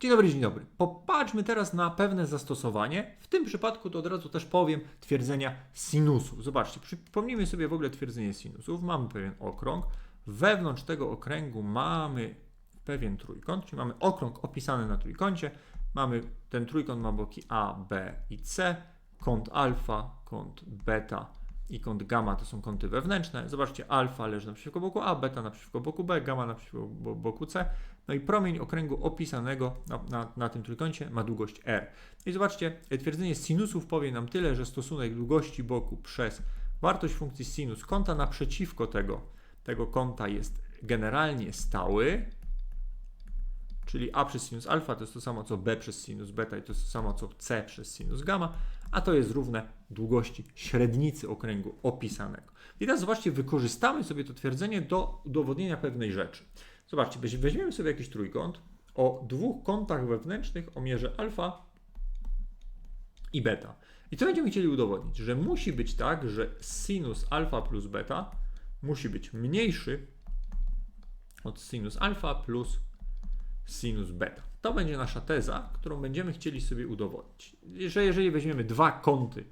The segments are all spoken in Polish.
Dzień dobry, dzień dobry. Popatrzmy teraz na pewne zastosowanie. W tym przypadku to od razu też powiem twierdzenia sinusów. Zobaczcie, przypomnijmy sobie w ogóle twierdzenie sinusów. Mamy pewien okrąg. Wewnątrz tego okręgu mamy pewien trójkąt, czyli mamy okrąg opisany na trójkącie. Mamy ten trójkąt ma boki A, B i C. Kąt alfa, kąt beta i kąt gamma to są kąty wewnętrzne. Zobaczcie, alfa leży naprzeciwko boku A, beta naprzeciwko boku B, gamma naprzeciwko boku C. No i promień okręgu opisanego na, na, na tym trójkącie ma długość r. I zobaczcie, twierdzenie sinusów powie nam tyle, że stosunek długości boku przez wartość funkcji sinus kąta naprzeciwko tego, tego kąta jest generalnie stały, czyli a przez sinus alfa to jest to samo co b przez sinus beta i to jest to samo co c przez sinus gamma, a to jest równe długości średnicy okręgu opisanego. I teraz zobaczcie, wykorzystamy sobie to twierdzenie do udowodnienia pewnej rzeczy. Zobaczcie, weźmiemy sobie jakiś trójkąt o dwóch kątach wewnętrznych o mierze alfa i beta. I co będziemy chcieli udowodnić? Że musi być tak, że sinus alfa plus beta musi być mniejszy od sinus alfa plus sinus beta. To będzie nasza teza, którą będziemy chcieli sobie udowodnić. Że jeżeli weźmiemy dwa kąty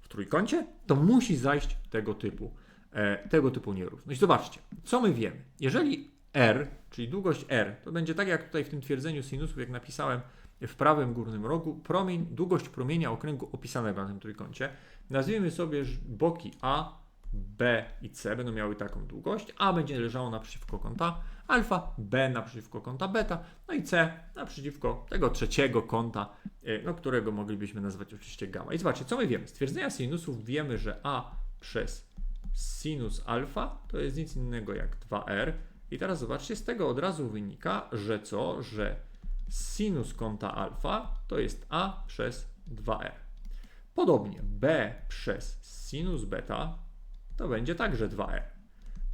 w trójkącie, to musi zajść tego typu, e, tego typu nierówność. Zobaczcie, co my wiemy. Jeżeli r, czyli długość r, to będzie tak jak tutaj w tym twierdzeniu sinusów, jak napisałem w prawym górnym rogu, promień, długość promienia okręgu opisanego na tym trójkącie. Nazwijmy sobie boki A, B i C będą miały taką długość. A będzie leżało naprzeciwko kąta alfa, B naprzeciwko kąta beta, no i C naprzeciwko tego trzeciego kąta, e, no, którego moglibyśmy nazwać oczywiście gamma. I zobaczcie, co my wiemy. Z twierdzenia sinusów wiemy, że A przez sinus alfa to jest nic innego jak 2R. I teraz zobaczcie, z tego od razu wynika, że co? Że sinus kąta alfa to jest A przez 2R. Podobnie B przez sinus beta to będzie także 2R.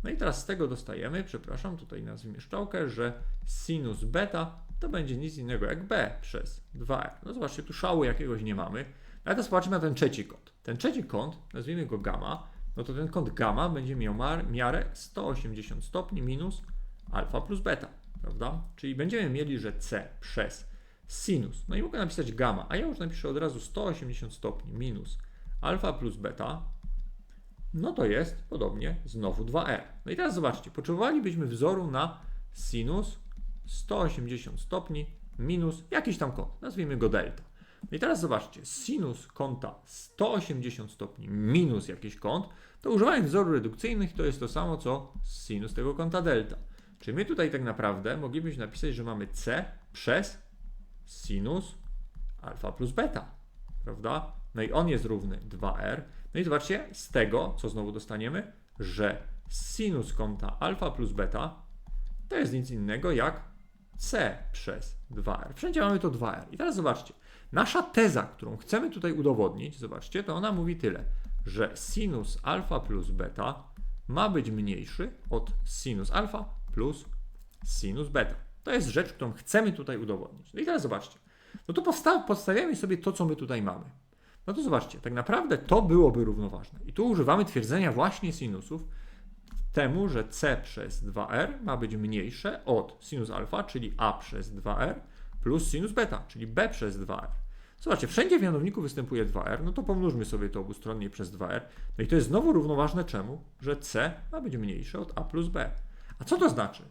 No i teraz z tego dostajemy, przepraszam, tutaj nazwijmy szczałkę, że sinus beta to będzie nic innego jak b przez 2r. No zobaczcie, tu szału jakiegoś nie mamy. Ale teraz zobaczymy na ten trzeci kąt. Ten trzeci kąt, nazwijmy go gamma, no to ten kąt gamma będzie miał miarę 180 stopni minus alfa plus beta, prawda? Czyli będziemy mieli, że c przez sinus, no i mogę napisać gamma, a ja już napiszę od razu 180 stopni minus alfa plus beta, no to jest podobnie znowu 2r. No i teraz zobaczcie, potrzebowalibyśmy wzoru na sinus 180 stopni minus jakiś tam kąt, nazwijmy go delta. I teraz zobaczcie, sinus kąta 180 stopni minus jakiś kąt, to używając wzorów redukcyjnych to jest to samo co sinus tego kąta delta. Czyli my tutaj tak naprawdę moglibyśmy napisać, że mamy c przez sinus alfa plus beta, prawda? No i on jest równy 2r. No i zobaczcie, z tego, co znowu dostaniemy, że sinus kąta alfa plus beta to jest nic innego jak c przez 2r. Wszędzie mamy to 2r. I teraz zobaczcie, nasza teza, którą chcemy tutaj udowodnić, zobaczcie, to ona mówi tyle, że sinus alfa plus beta ma być mniejszy od sinus alfa plus sinus beta. To jest rzecz, którą chcemy tutaj udowodnić. No i teraz zobaczcie. No to podstawiamy sobie to, co my tutaj mamy. No to zobaczcie, tak naprawdę to byłoby równoważne. I tu używamy twierdzenia właśnie sinusów temu, że c przez 2r ma być mniejsze od sinus alfa, czyli a przez 2r, plus sinus beta, czyli b przez 2r. Zobaczcie, wszędzie w mianowniku występuje 2r, no to pomnóżmy sobie to obustronnie przez 2r. No i to jest znowu równoważne czemu? Że c ma być mniejsze od a plus b. A co to znaczy,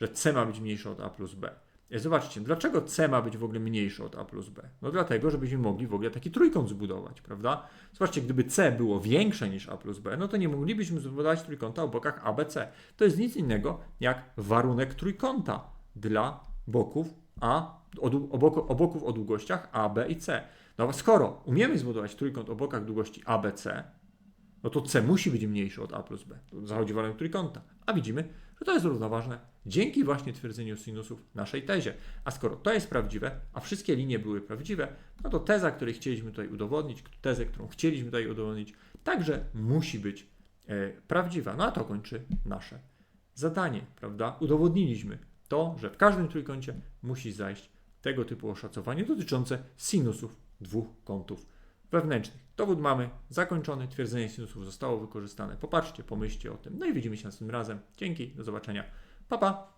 że c ma być mniejsze od a plus b? Zobaczcie, dlaczego C ma być w ogóle mniejsze od A plus B? No dlatego, żebyśmy mogli w ogóle taki trójkąt zbudować, prawda? Zobaczcie, gdyby C było większe niż A plus B, no to nie moglibyśmy zbudować trójkąta o bokach ABC. To jest nic innego jak warunek trójkąta dla boków A, o, o boków o długościach A, B i C. No skoro umiemy zbudować trójkąt o bokach długości ABC, no to C musi być mniejsze od A plus B. Zachodzi warunek trójkąta. A widzimy, że to jest równoważne dzięki właśnie twierdzeniu sinusów naszej tezie. A skoro to jest prawdziwe, a wszystkie linie były prawdziwe, no to teza, której chcieliśmy tutaj udowodnić, tezę, którą chcieliśmy tutaj udowodnić, także musi być e, prawdziwa. No a to kończy nasze zadanie, prawda? Udowodniliśmy to, że w każdym trójkącie musi zajść tego typu oszacowanie dotyczące sinusów dwóch kątów wewnętrznych. Dowód mamy zakończony, twierdzenie sinusów zostało wykorzystane. Popatrzcie, pomyślcie o tym. No i widzimy się następnym razem. Dzięki, do zobaczenia. Pa, pa!